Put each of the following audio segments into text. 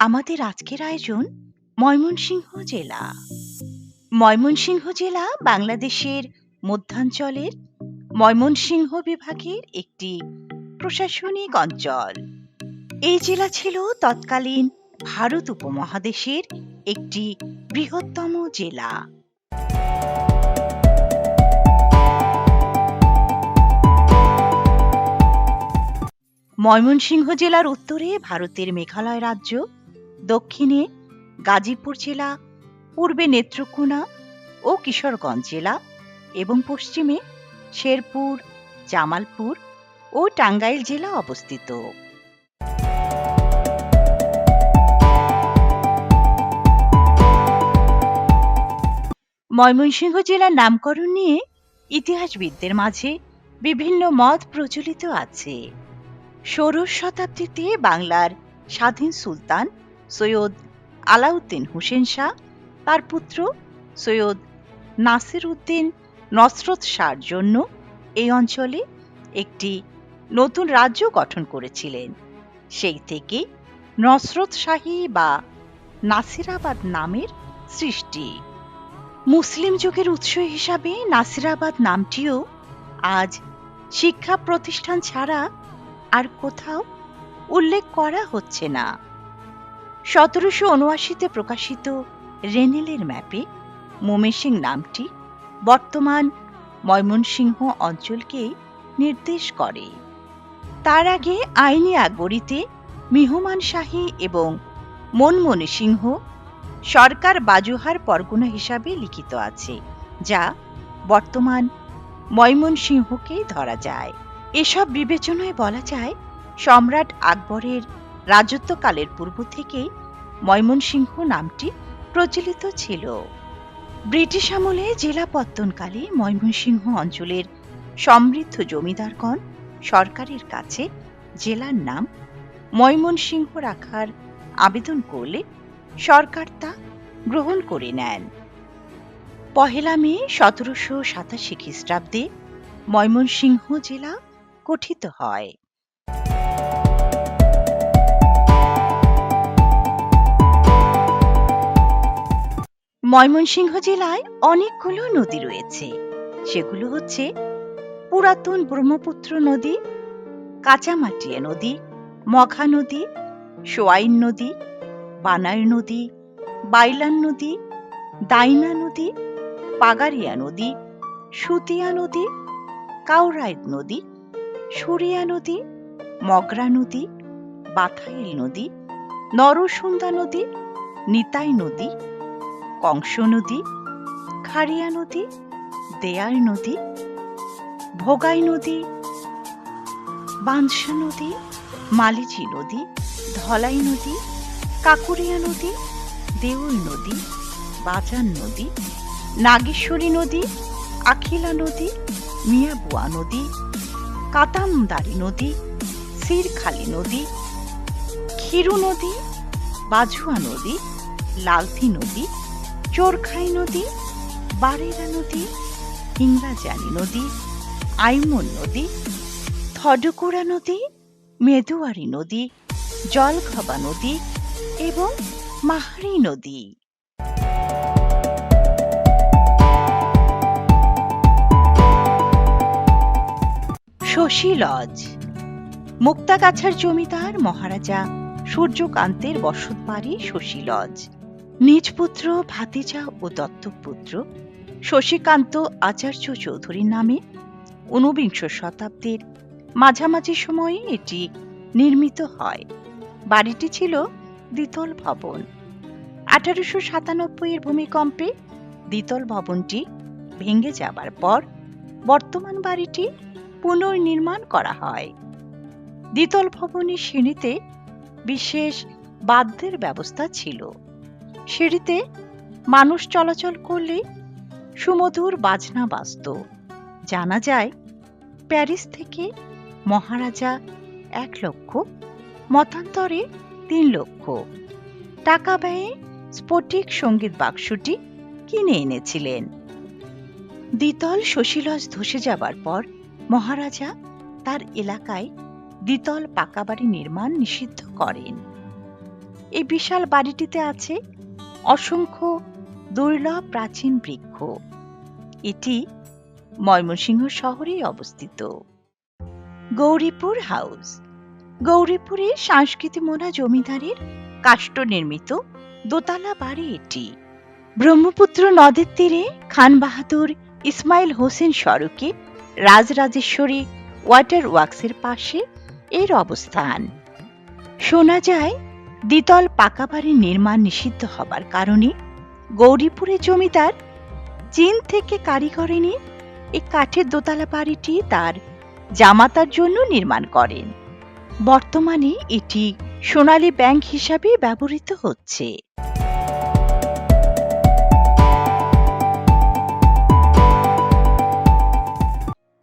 আমাদের আজকের আয়োজন ময়মনসিংহ জেলা। ময়মনসিংহ জেলা বাংলাদেশের মধ্যাঞ্চলের ময়মনসিংহ বিভাগের একটি প্রশাসনিক অঞ্চল। এই জেলা ছিল তৎকালীন ভারত উপমহাদেশের একটি বৃহত্তম জেলা। ময়মনসিংহ জেলার উত্তরে ভারতের মেঘালয় রাজ্য দক্ষিণে গাজীপুর জেলা, পূর্বে নেত্রকোনা ও কিশোরগঞ্জ জেলা এবং পশ্চিমে শেরপুর, জামালপুর ও টাঙ্গাইল জেলা অবস্থিত। ময়মনসিংহ জেলার নামকরণ নিয়ে ইতিহাসবিদদের মাঝে বিভিন্ন মত প্রচলিত আছে। ষোড়শ শতাব্দীতে বাংলার স্বাধীন সুলতান সৈয়দ আলাউদ্দিন হোসেন শাহ, তার পুত্র সৈয়দ নাসির উদ্দিন নসরত শাহর জন্য এই অঞ্চলে একটি নতুন রাজ্য গঠন করেছিলেন। সেই থেকে নসরত শাহী বা নাসিরাবাদ নামের সৃষ্টি। মুসলিম যুগের উৎস হিসাবে নাসিরাবাদ নামটিও আজ শিক্ষা প্রতিষ্ঠান ছাড়া আর কোথাও উল্লেখ করা হচ্ছে না। সতেরোশো উনআশিতে প্রকাশিত রেনেলের ম্যাপে মোমেসিং নামটি বর্তমান ময়মনসিংহ অঞ্চলকেই নির্দেশ করে। তার আগে আইনি আকবরীতে মিহমান শাহী এবং মনমনি সিংহ সরকার বাজুহার পরগনা হিসাবে লিখিত আছে, যা বর্তমান ময়মনসিংহকেই ধরা যায়। এসব বিবেচনায় বলা যায়, সম্রাট আকবরের রাজত্বকালের পূর্ব থেকেই ময়মনসিংহ নামটি প্রচলিত ছিল। ব্রিটিশ আমলে জেলা পত্তনকালে ময়মনসিংহ অঞ্চলের সমৃদ্ধ জমিদারগণ সরকারের কাছে জেলার নাম ময়মনসিংহ রাখার আবেদন করলে সরকার তা গ্রহণ করে নেন। পহেলা মে সতেরোশো সাতাশি খ্রিস্টাব্দে ময়মনসিংহ জেলা গঠিত হয়। ময়মনসিংহ জেলায় অনেকগুলো নদী রয়েছে। সেগুলো হচ্ছে পুরাতন ব্রহ্মপুত্র নদী, কাঁচামাটিয়া নদী, মঘা নদী, সোয়াইন নদী বানাই নদী, বাইলান নদী, দাইনা নদী, পাগারিয়া নদী, সুতিয়া নদী কাউরাইদ নদী, সুরিয়া নদী, মগরা নদী, বাথাইল নদী, নরসুন্দা নদী, নিতাই নদী কংস নদী, খারিয়া নদী দেয়াল নদী, ভোগাই নদী বাঞ্ছা নদী মালিচি নদী, ধলাই নদী, কাকুরিয়া নদী, দেউল নদী, বাজান নদী, নাগেশ্বরী নদী, আখিলা নদী, মিয়াবুয়া নদী, কাতামদারি নদী, সিরখালি নদী, ক্ষীরু নদী, বাঝুয়া নদী লালথি নদী চোরখাই নদী, বারেরা নদী ইংরাজানি নদী আইমন নদী থডকুড়া নদী, মেদুয়ারি নদী, জলঘবা নদী এবং মাহারি নদী। শশী লজ, মুক্তাগাছার জমিদার মহারাজা সূর্যকান্তের বসত বাড়ি শশী লজ। নিজ পুত্র ভাতিজা ও দত্তক পুত্র শশীকান্ত আচার্য চৌধুরীর নামে ঊনবিংশ শতাব্দীর মাঝামাঝি সময়ে এটি নির্মিত হয়। বাড়িটি ছিল দ্বিতল ভবন। আঠারোশো সাতানব্বই এর ভূমিকম্পে দ্বিতল ভবনটি ভেঙে যাবার পর বর্তমান বাড়িটি পুনর্নির্মাণ করা হয়। দ্বিতল ভবনের সিঁড়িতে বিশেষ বাদ্যের ব্যবস্থা ছিল। সিঁড়িতে মানুষ চলাচল করলেই সুমধুর বাজনা বাজত। জানা যায়, প্যারিস থেকে মহারাজা এক লক্ষ, মতান্তরে তিন লক্ষ। টাকা ব্যয়ে স্ফটিক সংগীত বাক্সটি কিনে এনেছিলেন। দ্বিতল শশীলজ ধসে যাবার পর মহারাজা তার এলাকায় দ্বিতল পাকা বাড়ি নির্মাণ নিষিদ্ধ করেন। এই বিশাল বাড়িটিতে আছে অসংখ্য দুর্লভ প্রাচীন বৃক্ষ। এটি ময়মনসিংহ শহরেই অবস্থিত। গৌরীপুর হাউস। গৌরীপুরে সংস্কৃতি মোনা জমিদারের কাষ্ঠ নির্মিত দোতলা বাড়ি এটি। ব্রহ্মপুত্র নদের তীরে খান বাহাদুর ইসমাইল হোসেন সড়কে রাজরাজেশ্বরী ওয়াটার ওয়ার্কসের পাশে এর অবস্থান। শোনা যায় দ্বিতল পাকা বাড়ির নির্মাণ নিষিদ্ধ হবার কারণে গৌরীপুরের জমিদার চীন থেকে কারিগর এনে এই কাঠের দোতলা বাড়িটি তার জামাতার জন্য নির্মাণ করেন। বর্তমানে এটি সোনালী ব্যাংক হিসাবে ব্যবহৃত হচ্ছে।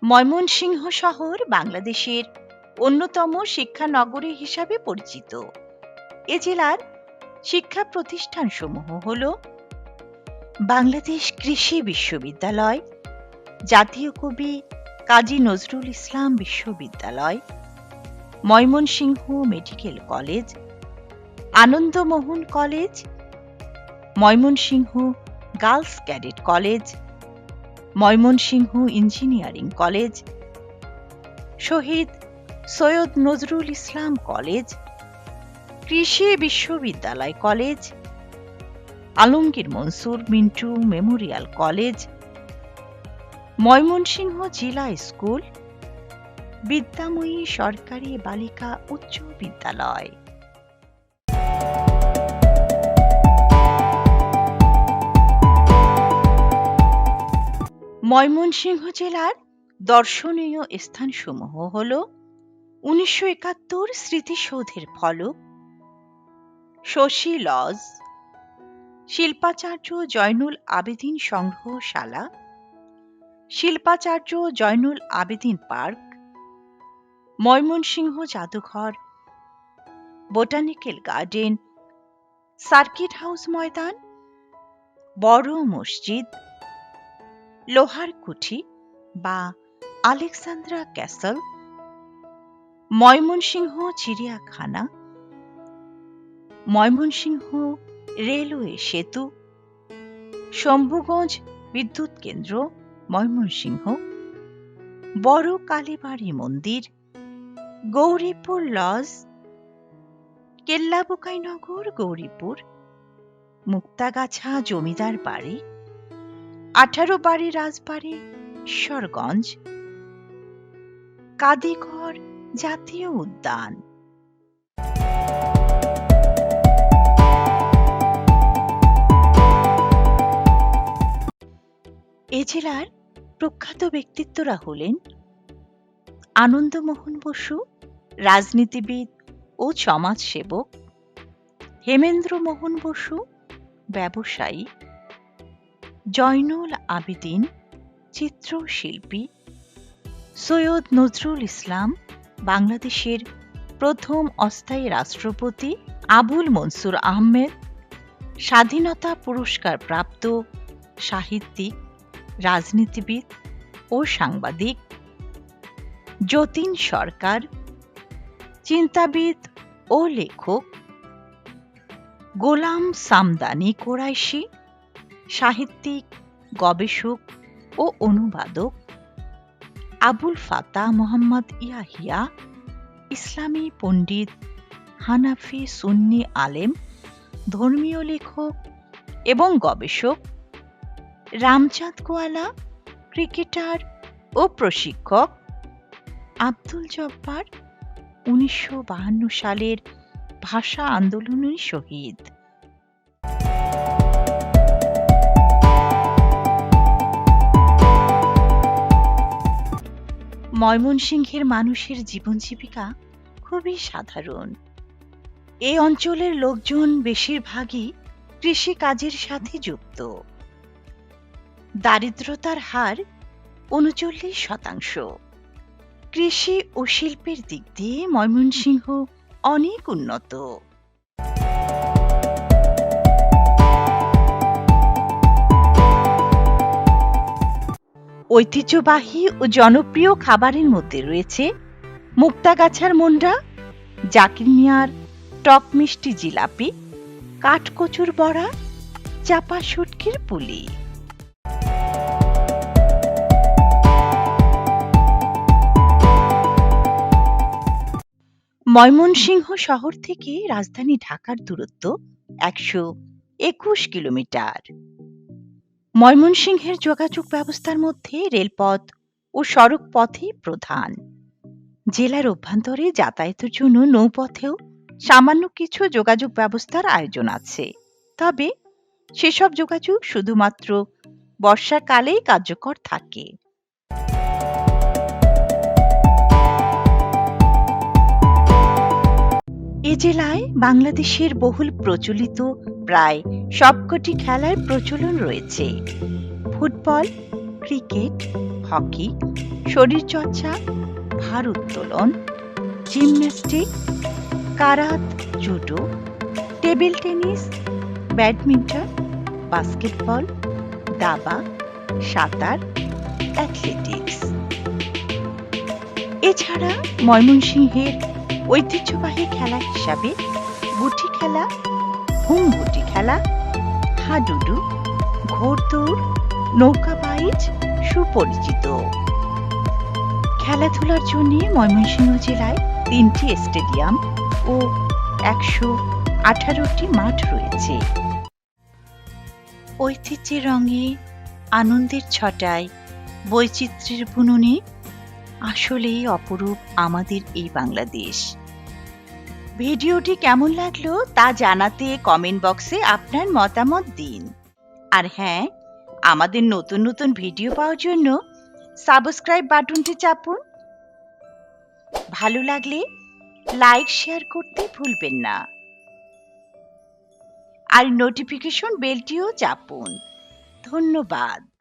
ময়মনসিংহ শহর বাংলাদেশের অন্যতম শিক্ষা নগরী হিসাবে পরিচিত। এ জেলার শিক্ষা প্রতিষ্ঠানসমূহ হল বাংলাদেশ কৃষি বিশ্ববিদ্যালয়, জাতীয় কবি কাজী নজরুল ইসলাম বিশ্ববিদ্যালয়, Mymensingh medical college, Anandamohan college, Mymensingh girls cadet college, Mymensingh engineering college, Shahid Syed Nazrul Islam college কৃষি বিশ্ববিদ্যালয় college, Alamgir Mansur Mintu memorial college, Mymensingh জেলা স্কুল, বিদ্যাময়ী সরকারি বালিকা উচ্চ বিদ্যালয়। ময়মনসিংহ জেলার দর্শনীয় স্থানসমূহ হল উনিশশো একাত্তর স্মৃতিসৌধের ফলক শশী লজ, শিল্পাচার্য জয়নুল আবেদিন সংগ্রহশালা, শিল্পাচার্য জয়নুল আবেদিন পার্ক, ময়মনসিংহ জাদুঘর, বোটানিক্যাল গার্ডেন, সার্কিট হাউস ময়দান, বড় মসজিদ, লোহার কুঠি বা আলেকসান্দ্রা ক্যাসল, ময়মনসিংহ চিড়িয়াখানা ময়মনসিংহ রেলওয়ে সেতু, শম্ভুগঞ্জ বিদ্যুৎ কেন্দ্র, ময়মনসিংহ, বড় কালীবাড়ি মন্দির, গৌরীপুর লজ, কেল্লাবুকাইনগর, গৌরীপুর, মুক্তাগাছা জমিদার বাড়ি আঠারো বাড়ি রাজবাড়ি, ঈশ্বরগঞ্জ, কাদিঘর জাতীয় উদ্যান। এ জেলার প্রখ্যাত ব্যক্তিত্বরা হলেন আনন্দমোহন বসু, রাজনীতিবিদ ও সমাজসেবক হেমেন্দ্র মোহন বসু, ব্যবসায়ী, জয়নুল আবেদিন, চিত্রশিল্পী, সৈয়দ নজরুল ইসলাম, বাংলাদেশের প্রথম অস্থায়ী রাষ্ট্রপতি আবুল মনসুর আহমেদ, স্বাধীনতা পুরস্কার প্রাপ্ত সাহিত্যিক রাজনীতিবিদ ও সাংবাদিক। যতীন সরকার, চিন্তাবিদ ও লেখক। গোলাম সামদানি কোরাইশি, সাহিত্যিক, গবেষক ও অনুবাদক। আবুল ফাতা মোহাম্মদ ইয়াহিয়া, ইসলামী পণ্ডিত, হানাফি সুন্নি আলেম, ধর্মীয় লেখক এবং গবেষক। রামচাঁদ কোয়ালা ক্রিকেটার ও প্রশিক্ষক আব্দুল জব্বার, উনিশশো সালের ভাষা আন্দোলনের শহীদ। ময়মনসিংহের মানুষের জীবন জীবিকা খুবই সাধারণ। এই অঞ্চলের লোকজন বেশিরভাগই কৃষি কাজের সাথে যুক্ত। দারিদ্রতার হার উনচল্লিশ শতাংশ। কৃষি ও শিল্পের দিক দিয়ে ময়মনসিংহ অনেক উন্নত। ঐতিহ্যবাহী ও জনপ্রিয় খাবারের মধ্যে রয়েছে মুক্তাগাছার মন্ডা, জাকির মিয়ার টক মিষ্টি জিলাপি, কাঠকচুর বড়া, চাপা শুটকির পুলি। ময়মনসিংহ শহর থেকে রাজধানী ঢাকার দূরত্ব একশো একুশ কিলোমিটার। ময়মনসিংহের যোগাযোগ ব্যবস্থার মধ্যে রেলপথ ও সড়ক পথই প্রধান। জেলার অভ্যন্তরে যাতায়াতের জন্য নৌপথেও সামান্য কিছু যোগাযোগ ব্যবস্থার আয়োজন আছে। তবে সেসব যোগাযোগ শুধুমাত্র বর্ষাকালেই কার্যকর থাকে। এ জেলায় বাংলাদেশের বহুল প্রচলিত, প্রায় সবকটি খেলার প্রচলন রয়েছে। ফুটবল, ক্রিকেট, হকি, শরীরচর্চা ভার উত্তোলন, gymnastic, karate, judo, table tennis, badminton, basketball, দাবা, সাঁতার, অ্যাথলেটিক্স। এছাড়া ময়মনসিংহের ঐতিহ্যবাহী খেলা হিসাবে গুটি খেলা হুম গুটি খেলা, হাডুডু, ঘোড়দৌড়, নৌকা বাইচ সুপরিচিত। খেলাধুলার জন্য ময়মনসিংহ জেলায় তিনটি স্টেডিয়াম ও একশো আঠারোটি মাঠ রয়েছে। ঐতিহ্যের রঙে আনন্দের ছটায় বৈচিত্র্যের বুননে আসলেই অপরূপ আমাদের এই বাংলাদেশ। ভিডিওটি কেমন লাগল তা জানাতে কমেন্ট বক্সে আপনার মতামত দিন। আর হ্যাঁ আমাদের নতুন নতুন ভিডিও পাওয়ার জন্য সাবস্ক্রাইব বাটনটি চাপুন। ভালো লাগলে লাইক শেয়ার করতে ভুলবেন না। আর নোটিফিকেশন বেলটিও চাপুন। ধন্যবাদ।